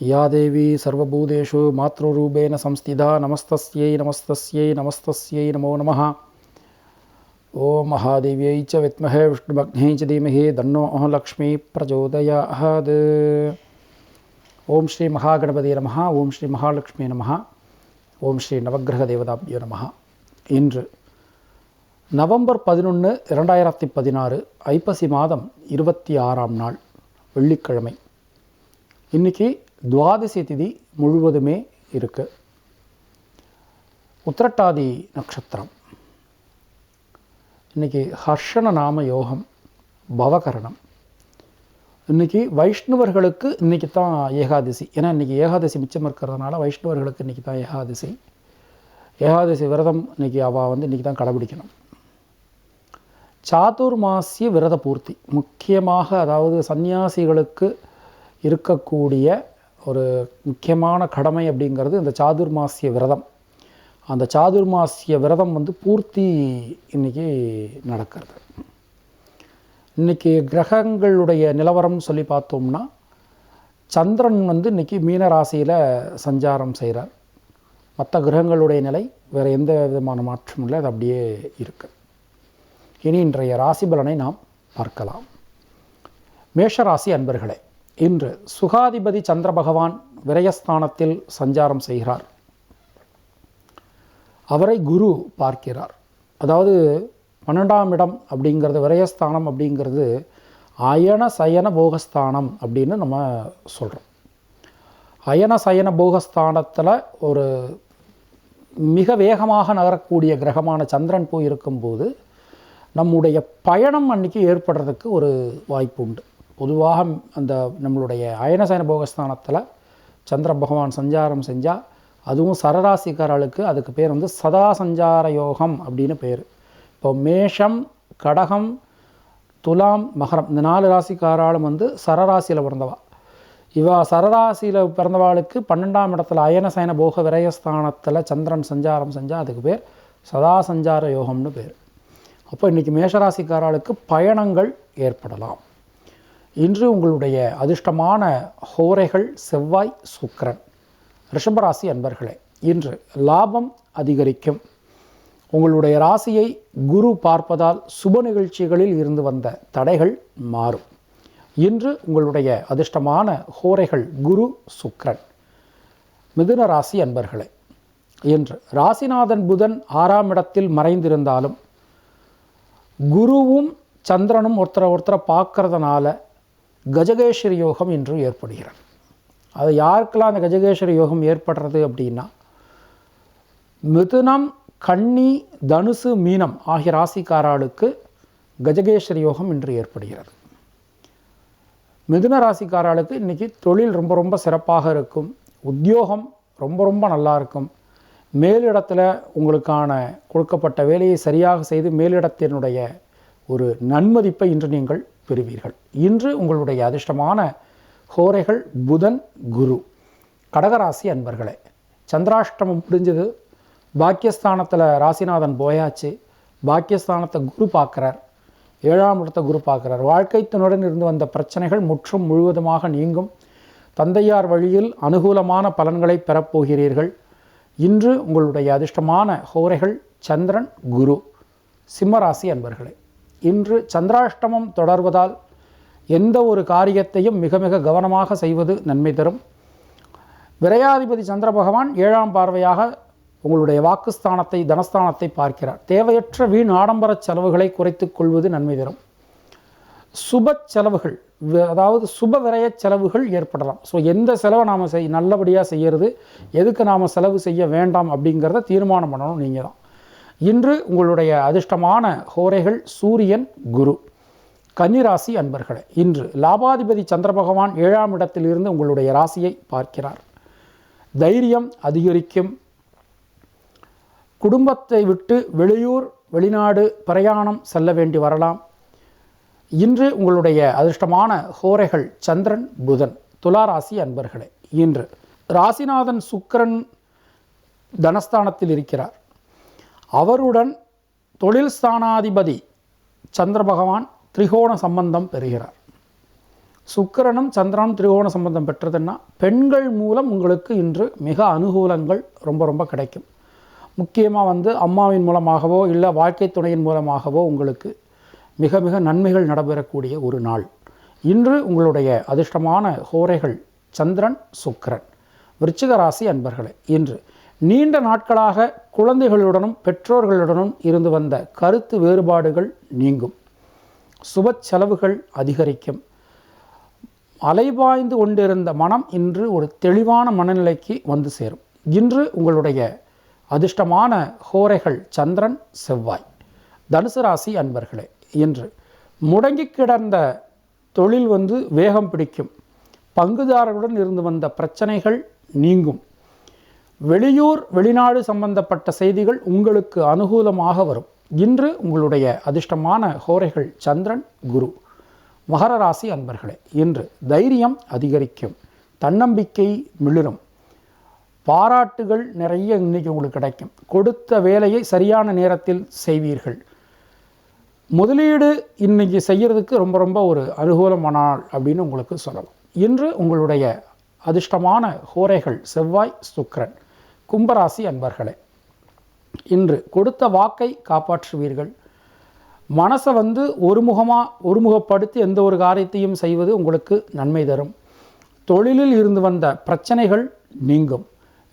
या देवी सर्वभूतेषु मातृरूपेण संस्थिता नमस्तस्यै नमस्तस्यै नमस्तस्यै नमो नमः ॐ महादेव्यै च विद्महे विष्णुभग्न्यै च धीमहि तन्नो लक्ष्मी प्रचोदयात् ஓம் ஸ்ரீ மகாகணபதி நமஹ ஓம் ஸ்ரீ மகாலட்சுமி நமஹ ஓம் ஸ்ரீ நவக்கிரக தேவதாபியோ நமஹ இன்று நவம்பர் பதினொன்று இரண்டாயிரத்தி பதினாறு ஐப்பசி மாதம் இருபத்தி ஆறாம் நாள் வெள்ளிக்கிழமை இன்னைக்கு துவாதசி திதி முழுவதுமே இருக்குது உத்திரட்டாதி நட்சத்திரம் இன்னைக்கு ஹர்ஷண நாம யோகம் பவகரணம். இன்னைக்கு வைஷ்ணவர்களுக்கு இன்னைக்கு தான் ஏகாதசி. ஏன்னா இன்னைக்கு ஏகாதசி மிச்சம் இருக்கிறதுனால வைஷ்ணவர்களுக்கு இன்னைக்கு தான் ஏகாதசி. ஏகாதசி விரதம் இன்னைக்கு அவள் வந்து இன்னைக்கு தான் கடைபிடிக்கணும். சாதுர்மாசிய விரத பூர்த்தி. முக்கியமாக அதாவது சந்நியாசிகளுக்கு இருக்கக்கூடிய ஒரு முக்கியமான கடமை அப்படிங்கிறது இந்த சாதுர்மாசிய விரதம். அந்த சாதுர்மாசிய விரதம் வந்து பூர்த்தி இன்னைக்கு நடக்கிறது. இன்னைக்கு கிரகங்களுடைய நிலவரம் சொல்லி பார்த்தோம்னா சந்திரன் வந்து இன்றைக்கி மீன ராசியில் சஞ்சாரம் செய்கிறார் மற்ற கிரகங்களுடைய நிலை வேறு எந்த விதமான மாற்றமும் இல்லை அது அப்படியே இருக்குது இனி இன்றைய ராசி பலனை நாம் பார்க்கலாம். மேஷராசி அன்பர்களே இன்று சுகாதிபதி சந்திர பகவான் விரயஸ்தானத்தில் சஞ்சாரம் செய்கிறார். அவரை குரு பார்க்கிறார். அதாவது பன்னெண்டாம் இடம் அப்படிங்கிறது விரயஸ்தானம் அப்படிங்கிறது அயன சயன போகஸ்தானம் அப்படின்னு நம்ம சொல்கிறோம் அயன சயன போகஸ்தானத்தில் ஒரு மிக வேகமாக நகரக்கூடிய கிரகமான சந்திரன் போய் இருக்கும்போது நம்முடைய பயணம் அன்னைக்கு ஏற்படுறதுக்கு ஒரு வாய்ப்பு உண்டு. பொதுவாக அந்த நம்மளுடைய அயனசயன போகஸ்தானத்தில் சந்திர பகவான் சஞ்சாரம் செஞ்சால் அதுவும் சரராசிக்காரர்களுக்கு அதுக்கு பேர் வந்து சதா சஞ்சார யோகம் அப்படின்னு பேர். இப்போ மேஷம் கடகம் துலாம் மகரம் இந்த நாலு ராசிக்காராலும் வந்து சரராசியில் பிறந்தவா. இவா சரராசியில் பிறந்தவாளுக்கு பன்னெண்டாம் இடத்துல அயனசயன போக விரயஸ்தானத்தில் சந்திரன் சஞ்சாரம் செஞ்சால் அதுக்கு பேர் சதா சஞ்சார யோகம்னு பேர். அப்போ இன்றைக்கி மேஷராசிக்காராளுக்கு பயணங்கள் ஏற்படலாம். இன்று உங்களுடைய அதிர்ஷ்டமான ஹோரைகள் செவ்வாய் சுக்கரன். ரிஷபராசி அன்பர்களே இன்று லாபம் அதிகரிக்கும். உங்களுடைய ராசியை குரு பார்ப்பதால் சுப நிகழ்ச்சிகளில் இருந்து வந்த தடைகள் மாறும். இன்று உங்களுடைய அதிர்ஷ்டமான ஹோரைகள் குரு சுக்ரன் மிதுன ராசி அன்பர்களே இன்று ராசிநாதன் புதன் ஆறாம் இடத்தில் மறைந்திருந்தாலும் குருவும் சந்திரனும் ஒருத்தரை ஒருத்தரை பார்க்கறதுனால கஜகேஸ்வரி யோகம் இன்று ஏற்படுகிறது. அது யாருக்கெல்லாம் அந்த கஜகேஸ்வரி யோகம் ஏற்படுறது அப்படின்னா மிதுனம் கன்னி தனுசு மீனம் ஆகிய ராசிக்காராளுக்கு கஜகேஸ்வரி யோகம் இன்று ஏற்படுகிறது. மிதுன ராசிக்காராளுக்கு இன்றைக்கி தொழில் ரொம்ப ரொம்ப சிறப்பாக இருக்கும். உத்தியோகம் ரொம்ப ரொம்ப நல்லா இருக்கும். மேலிடத்தில் உங்களுக்கான கொடுக்கப்பட்ட வேலையை சரியாக செய்து மேலிடத்தினுடைய ஒரு நன்மதிப்பை இன்று நீங்கள் பெறுவீர்கள். இன்று உங்களுடைய அதிர்ஷ்டமான ஹோரைகள் புதன் குரு. கடகராசி அன்பர்களே சந்திராஷ்டமம் முடிஞ்சது. பாக்கியஸ்தானத்தில் ராசிநாதன் போயாச்சு. பாக்கியஸ்தானத்தை குரு பார்க்குறார். ஏழாம் இடத்தை குரு பார்க்குறார். வாழ்க்கை இருந்து வந்த பிரச்சனைகள் முற்றும் முழுவதுமாக நீங்கும். தந்தையார் வழியில் அனுகூலமான பலன்களை பெறப்போகிறீர்கள். இன்று உங்களுடைய அதிர்ஷ்டமான ஹோரைகள் சந்திரன் குரு. சிம்மராசி அன்பர்களே இன்று சந்திராஷ்டமம் தொடர்வதால் எந்த ஒரு காரியத்தையும் மிக மிக கவனமாக செய்வது நன்மை தரும். விரையாதிபதி சந்திர பகவான் ஏழாம் பார்வையாக உங்களுடைய வாக்குஸ்தானத்தை தனஸ்தானத்தை பார்க்கிறார். தேவையற்ற வீண் ஆடம்பர செலவுகளை குறைத்துக் கொள்வது நன்மை தரும். சுப செலவுகள் அதாவது சுப விரய செலவுகள் ஏற்படலாம். ஸோ எந்த செலவை நாம் செய் நல்லபடியாக செய்கிறது எதுக்கு நாம் செலவு செய்ய வேண்டாம் அப்படிங்கிறத தீர்மானம் பண்ணணும் நீங்கள் தான் இன்று உங்களுடைய அதிர்ஷ்டமான ஹோரைகள் சூரியன் குரு. கன்னிராசி அன்பர்களே இன்று லாபாதிபதி சந்திர பகவான் ஏழாம் இடத்திலிருந்து உங்களுடைய ராசியை பார்க்கிறார். தைரியம் அதிகரிக்கும். குடும்பத்தை விட்டு வெளியூர் வெளிநாடு பிரயாணம் செல்ல வேண்டி வரலாம். இன்று உங்களுடைய அதிர்ஷ்டமான ஹோரைகள் சந்திரன் புதன் துளாராசி அன்பர்களே இன்று ராசிநாதன் சுக்கிரன் தனஸ்தானத்தில் இருக்கிறார். அவருடன் தொழில் ஸ்தானாதிபதி சந்திர பகவான் திரிகோண சம்பந்தம் பெறுகிறார். சுக்கிரனும் சந்திரனும் திரிகோண சம்பந்தம் பெற்றதுன்னா பெண்கள் மூலம் உங்களுக்கு இன்று மிக அனுகூலங்கள் ரொம்ப ரொம்ப கிடைக்கும். முக்கியமாக வந்து அம்மாவின் மூலமாகவோ இல்லை வாழ்க்கை துணையின் மூலமாகவோ உங்களுக்கு மிக மிக நன்மைகள் நடைபெறக்கூடிய ஒரு நாள். இன்று உங்களுடைய அதிர்ஷ்டமான ஹோரைகள் சந்திரன் சுக்கிரன் விருச்சிக ராசி அன்பர்களே இன்று நீண்ட நாட்களாக குழந்தைகளுடனும் பெற்றோர்களுடனும் இருந்து வந்த கருத்து வேறுபாடுகள் நீங்கும். சுப செலவுகள் அதிகரிக்கும். அலைபாய்ந்து கொண்டிருந்த மனம் இன்று ஒரு தெளிவான மனநிலைக்கு வந்து சேரும். இன்று உங்களுடைய அதிர்ஷ்டமான ஹோரைகள் சந்திரன் செவ்வாய் தனுசு ராசி அன்பர்களே இன்று முடங்கி கிடந்த தொழில் வந்து வேகம் பிடிக்கும். பங்குதாரர்களுடன் இருந்து வந்த பிரச்சனைகள் நீங்கும். வெளியூர் வெளிநாடு சம்பந்தப்பட்ட செய்திகள் உங்களுக்கு அனுகூலமாக வரும். இன்று உங்களுடைய அதிர்ஷ்டமான ஹோரைகள் சந்திரன் குரு. மகர ராசி அன்பர்களே இன்று தைரியம் அதிகரிக்கும் தன்னம்பிக்கை மிளிரும். பாராட்டுகள் நிறைய இன்றைக்கி உங்களுக்கு கிடைக்கும். கொடுத்த வேலையை சரியான நேரத்தில் செய்வீர்கள். முதலீடு இன்றைக்கி செய்கிறதுக்கு ரொம்ப ரொம்ப ஒரு அனுகூலமான நாள் அப்படின்னு உங்களுக்கு சொல்லலாம். இன்று உங்களுடைய அதிர்ஷ்டமான ஹோரைகள் செவ்வாய் சுக்கரன். கும்பராசி அன்பர்களே இன்று கொடுத்த வாக்கை காப்பாற்றுவீர்கள். மனசை வந்து ஒருமுகமாக ஒருமுகப்படுத்தி எந்த ஒரு காரியத்தையும் செய்வது உங்களுக்கு நன்மை தரும். தொழிலில் இருந்து வந்த பிரச்சனைகள் நீங்கும்.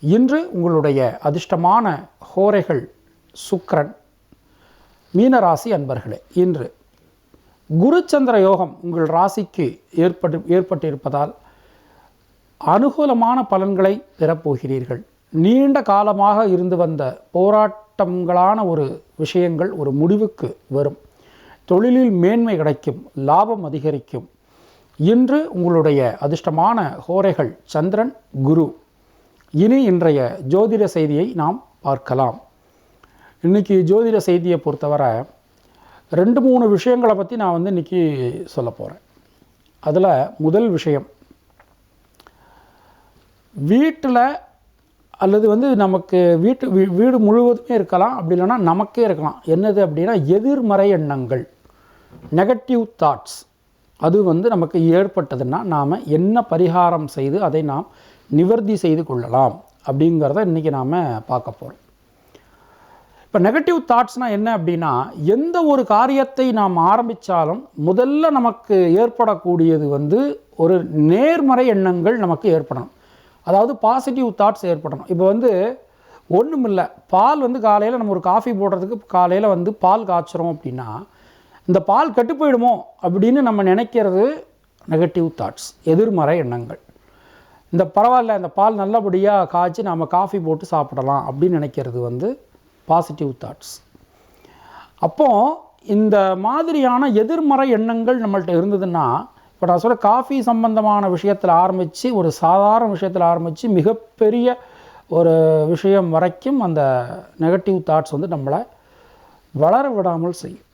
இன்று உங்களுடைய அதிர்ஷ்டமான ஹோரைகள் சுக்ரன் மீனராசி அன்பர்களே இன்று குருச்சந்திர யோகம் உங்கள் ராசிக்கு ஏற்பட்டு ஏற்பட்டிருப்பதால் அனுகூலமான பலன்களை பெறப்போகிறீர்கள் நீண்ட காலமாக இருந்து வந்த போராட்டங்களான ஒரு விஷயங்கள் ஒரு முடிவுக்கு வரும். தொழிலில் மேன்மை கிடைக்கும் லாபம் அதிகரிக்கும். இன்று உங்களுடைய அதிர்ஷ்டமான ஹோரைகள் சந்திரன் குரு. இனி இன்றைய ஜோதிட செய்தியை நாம் பார்க்கலாம். இன்றைக்கி ஜோதிட செய்தியை பொறுத்தவரை ரெண்டு மூணு விஷயங்களை பற்றி நான் வந்து இன்றைக்கி சொல்ல போகிறேன் அதில் முதல் விஷயம் வீட்டில் அல்லது வந்து நமக்கு வீட்டு வீ வீடு முழுவதுமே இருக்கலாம். அப்படி இல்லைன்னா நமக்கே இருக்கலாம். என்னது அப்படின்னா எதிர்மறை எண்ணங்கள். நெகட்டிவ் தாட்ஸ் அது வந்து நமக்கு ஏற்பட்டதுன்னா நாம் என்ன பரிகாரம் செய்து அதை நாம் நிவர்த்தி செய்து கொள்ளலாம். அப்படிங்கிறத இன்றைக்கி நாம் பார்க்க போகிறோம் இப்போ நெகட்டிவ் தாட்ஸ்னால் என்ன அப்படின்னா எந்த ஒரு காரியத்தை நாம் ஆரம்பித்தாலும் முதல்ல நமக்கு ஏற்படக்கூடியது வந்து ஒரு நேர்மறை எண்ணங்கள் நமக்கு ஏற்படணும். அதாவது பாசிட்டிவ் தாட்ஸ் ஏற்படணும். இப்போ வந்து ஒன்றும் இல்லை. பால் வந்து காலையில் நம்ம ஒரு காஃபி போடுறதுக்கு காலையில் வந்து பால் காய்ச்சுறோம் அப்படின்னா இந்த பால் கெட்டு போயிடுமோ அப்படின்னு நம்ம நினைக்கிறது நெகட்டிவ் தாட்ஸ் எதிர்மறை எண்ணங்கள். இந்த பரவாயில்ல இந்த பால் நல்லபடியாக காய்ச்சி நம்ம காஃபி போட்டு சாப்பிடலாம் அப்படின்னு நினைக்கிறது வந்து பாசிட்டிவ் தாட்ஸ் அப்போது இந்த மாதிரியான எதிர்மறை எண்ணங்கள் நம்மள்ட்ட இருந்ததுன்னா இப்போ நான் சொல்ல காஃபி சம்பந்தமான விஷயத்தில் ஆரம்பித்து ஒரு சாதாரண விஷயத்தில் ஆரம்பித்து மிகப்பெரிய ஒரு விஷயம் வரைக்கும் அந்த நெகட்டிவ் தாட்ஸ் வந்து நம்மளை வளர விடாமல் செய்யும்.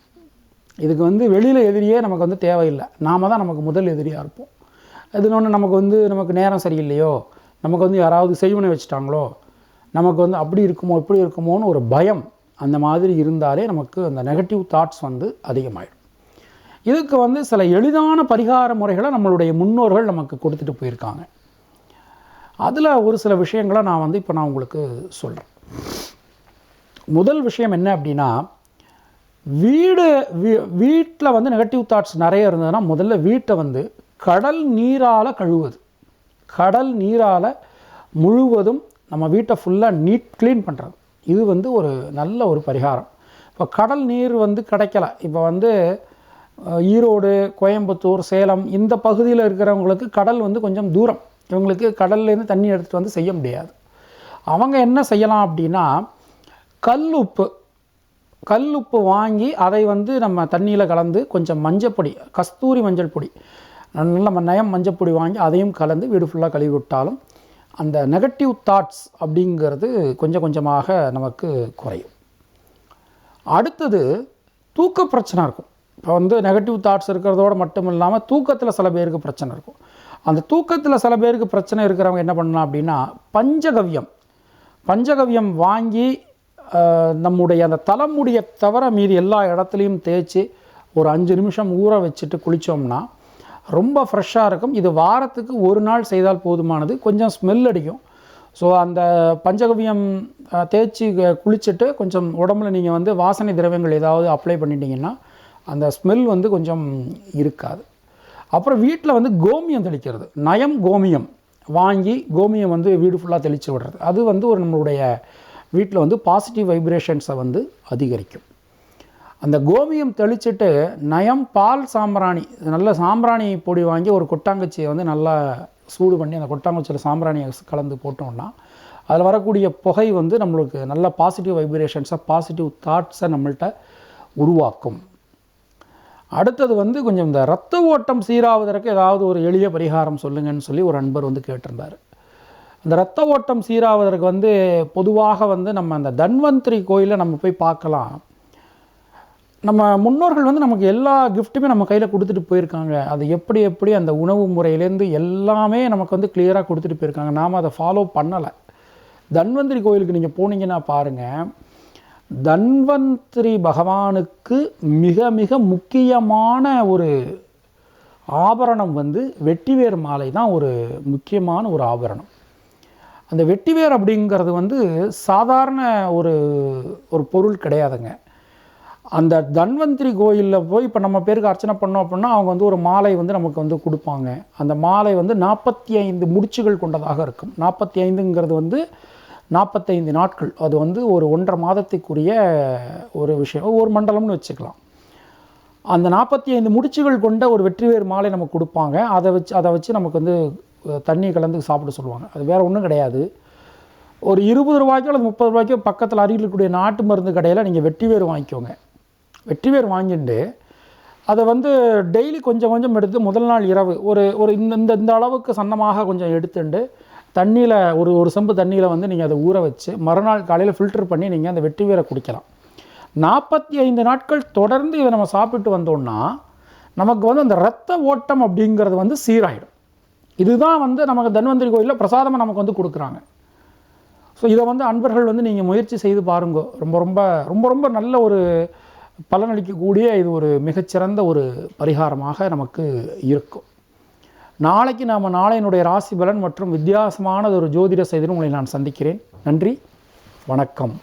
இதுக்கு வந்து வெளியில் எதிரியே நமக்கு வந்து தேவையில்லை. நாம தான் நமக்கு முதல் எதிரியாக இருப்போம். அது ஒன்று நமக்கு வந்து நமக்கு நேரம் சரியில்லையோ? நமக்கு வந்து யாராவது செய்வனை வச்சுட்டாங்களோ? நமக்கு வந்து அப்படி இருக்குமோ இப்படி இருக்குமோன்னு ஒரு பயம் அந்த மாதிரி இருந்தாலே நமக்கு அந்த நெகட்டிவ் தாட்ஸ் வந்து அதிகமாயிடும். இதுக்கு வந்து சில எளிதான பரிகார முறைகளை நம்மளுடைய முன்னோர்கள் நமக்கு கொடுத்துட்டு போயிருக்காங்க. அதில் ஒரு சில விஷயங்களை நான் வந்து இப்போ நான் உங்களுக்கு சொல்கிறேன் முதல் விஷயம் என்ன அப்படின்னா வீடு வீ வீட்டில் வந்து நெகட்டிவ் தாட்ஸ் நிறைய இருந்ததுன்னா முதல்ல வீட்டை வந்து கடல் நீரால் கழுவுவது. கடல் நீரால் முழுவதும் நம்ம வீட்டை ஃபுல்லாக நீட் க்ளீன் பண்ணுறது இது வந்து ஒரு நல்ல ஒரு பரிகாரம். இப்போ கடல் நீர் வந்து கிடைக்கல. இப்போ வந்து ஈரோடு கோயம்புத்தூர் சேலம் இந்த பகுதியில் இருக்கிறவங்களுக்கு கடல் வந்து கொஞ்சம் தூரம். இவங்களுக்கு கடல்லேருந்து தண்ணி எடுத்துகிட்டு வந்து செய்ய முடியாது. அவங்க என்ன செய்யலாம் அப்படின்னா கல் உப்பு கல் உப்பு வாங்கி அதை வந்து நம்ம தண்ணியில் கலந்து கொஞ்சம் மஞ்சப்பொடி கஸ்தூரி மஞ்சள் பொடி நல்ல ம- நயம் மஞ்சப்பொடி வாங்கி அதையும் கலந்து வீடு ஃபுல்லாக கழுவி விட்டாலும் அந்த நெகட்டிவ் தாட்ஸ் அப்படிங்கிறது கொஞ்சம் கொஞ்சமாக நமக்கு குறையும். அடுத்தது தூக்க பிரச்சனை இருக்கும். இப்போ வந்து நெகட்டிவ் தாட்ஸ் இருக்கிறதோட மட்டும் இல்லாமல் தூக்கத்தில் சில பேருக்கு பிரச்சனை இருக்கும். அந்த தூக்கத்தில் சில பேருக்கு பிரச்சனை இருக்கிறவங்க என்ன பண்ணலாம் அப்படின்னா பஞ்சகவ்யம். பஞ்சகவ்யம் வாங்கி நம்முடைய அந்த தலைமுடியை தவிர மீதி எல்லா இடத்துலையும் தேய்ச்சி ஒரு அஞ்சு நிமிஷம் ஊற வச்சுட்டு குளித்தோம்னா ரொம்ப ஃப்ரெஷ்ஷாக இருக்கும். இது வாரத்துக்கு ஒரு நாள் செய்தால் போதுமானது. கொஞ்சம் ஸ்மெல் அடிக்கும். ஸோ அந்த பஞ்சகவியம் தேய்ச்சி குளிச்சுட்டு கொஞ்சம் உடம்புல நீங்கள் வந்து வாசனை திரவியங்கள் ஏதாவது அப்ளை பண்ணிட்டீங்கன்னா அந்த ஸ்மெல் வந்து கொஞ்சம் இருக்காது. அப்புறம் வீட்டில் வந்து கோமியம் தெளிக்கிறது. நயம் கோமியம். வாங்கி கோமியம் வந்து வீடு ஃபுல்லாக தெளித்து விடுறது. அது வந்து ஒரு நம்மளுடைய வீட்டில் வந்து பாசிட்டிவ் வைப்ரேஷன்ஸை வந்து அதிகரிக்கும். அந்த கோமியம் தெளிச்சுட்டு நயம் பால் சாம்பிராணி நல்ல சாம்பிராணி பொடி வாங்கி ஒரு கொட்டாங்குச்சியை வந்து நல்லா சூடு பண்ணி அந்த கொட்டாங்குச்சியில் சாம்பிராணியை கலந்து போட்டோம்னா அதில் வரக்கூடிய புகை வந்து நம்மளுக்கு நல்ல பாசிட்டிவ் வைப்ரேஷன்ஸை பாசிட்டிவ் தாட்ஸை நம்மள்கிட்ட உருவாக்கும். அடுத்தது வந்து கொஞ்சம் இந்த ரத்த ஓட்டம் சீராவதற்கு ஏதாவது ஒரு எளிய பரிகாரம் சொல்லுங்கன்னு சொல்லி ஒரு அன்பர் வந்து கேட்டிருந்தார். அந்த ரத்த ஓட்டம் சீராவதற்கு வந்து பொதுவாக வந்து நம்ம அந்த தன்வந்திரி கோயிலில் நம்ம போய் பார்க்கலாம். நம்ம முன்னோர்கள் வந்து நமக்கு எல்லா கிஃப்ட்டுமே நம்ம கையில் கொடுத்துட்டு போயிருக்காங்க. அது எப்படி எப்படி அந்த உணவு முறையிலேருந்து எல்லாமே நமக்கு வந்து கிளியராக கொடுத்துட்டு போயிருக்காங்க. நாம் அதை ஃபாலோ பண்ணலை. தன்வந்திரி கோயிலுக்கு நீங்கள் போனீங்கன்னா பாருங்கள் தன்வந்திரி பகவானுக்கு மிக மிக முக்கியமான ஒரு ஆபரணம் வந்து வெட்டிவேர் மாலை தான் ஒரு முக்கியமான ஒரு ஆபரணம். அந்த வெட்டிவேர் அப்படிங்கிறது வந்து சாதாரண ஒரு ஒரு பொருள் கிடையாதுங்க. அந்த தன்வந்திரி கோயிலில் போய் இப்போ நம்ம பேருக்கு அர்ச்சனை பண்ணோம் அப்படின்னா அவங்க வந்து ஒரு மாலை வந்து நமக்கு வந்து கொடுப்பாங்க. அந்த மாலை வந்து நாற்பத்தி ஐந்து முடிச்சுகள் கொண்டதாக இருக்கும். நாற்பத்தி ஐந்துங்கிறது வந்து நாற்பத்தைந்து நாட்கள். அது வந்து ஒரு ஒன்றரை மாதத்துக்குரிய ஒரு விஷயம். ஒரு மண்டலம்னு வச்சுக்கலாம். அந்த நாற்பத்தி ஐந்து முடிச்சுகள் கொண்ட ஒரு வெற்றிவேறு மாலை நமக்கு கொடுப்பாங்க. அதை வச்சு அதை வச்சு நமக்கு வந்து தண்ணி கலந்து சாப்பிட சொல்லுவாங்க. அது வேறு ஒன்றும் கிடையாது. ஒரு இருபது ரூபாய்க்கோ அல்லது முப்பது ரூபாய்க்கோ பக்கத்தில் அருகில் இருக்கக்கூடிய நாட்டு மருந்து கடையில் நீங்கள் வெற்றிவேர் வாங்கிக்கோங்க. வெற்றிவேர் வாங்கிட்டு அதை வந்து டெய்லி கொஞ்சம் கொஞ்சம் எடுத்து முதல் நாள் இரவு ஒரு ஒரு இந்த இந்த இந்த அளவுக்கு சன்னமாக கொஞ்சம் எடுத்துட்டு தண்ணியில் ஒரு ஒரு செம்பு தண்ணியில் வந்து நீங்கள் அதை ஊற வச்சு மறுநாள் காலையில் ஃபில்டர் பண்ணி நீங்கள் அந்த வெட்டி வீரை குடிக்கலாம். நாற்பத்தி ஐந்து நாட்கள் தொடர்ந்து இதை நம்ம சாப்பிட்டு வந்தோம்னா நமக்கு வந்து அந்த ரத்த ஓட்டம் அப்படிங்கிறது வந்து சீராயிடும். இதுதான் வந்து நமக்கு தன்வந்திரி கோயிலில் பிரசாதமாக நமக்கு வந்து கொடுக்குறாங்க. ஸோ இதை வந்து அன்பர்கள் வந்து நீங்கள் முயற்சி செய்து பாருங்க. ரொம்ப ரொம்ப ரொம்ப ரொம்ப நல்ல ஒரு பலனளிக்கக்கூடிய இது ஒரு மிகச்சிறந்த ஒரு பரிகாரமாக நமக்கு இருக்கும். நாளைக்கு நாம் நாளையினுடைய ராசி பலன் மற்றும் வித்தியாசமானது ஒரு ஜோதிட செய்தியில் உங்களை நான் சந்திக்கிறேன். நன்றி. வணக்கம்.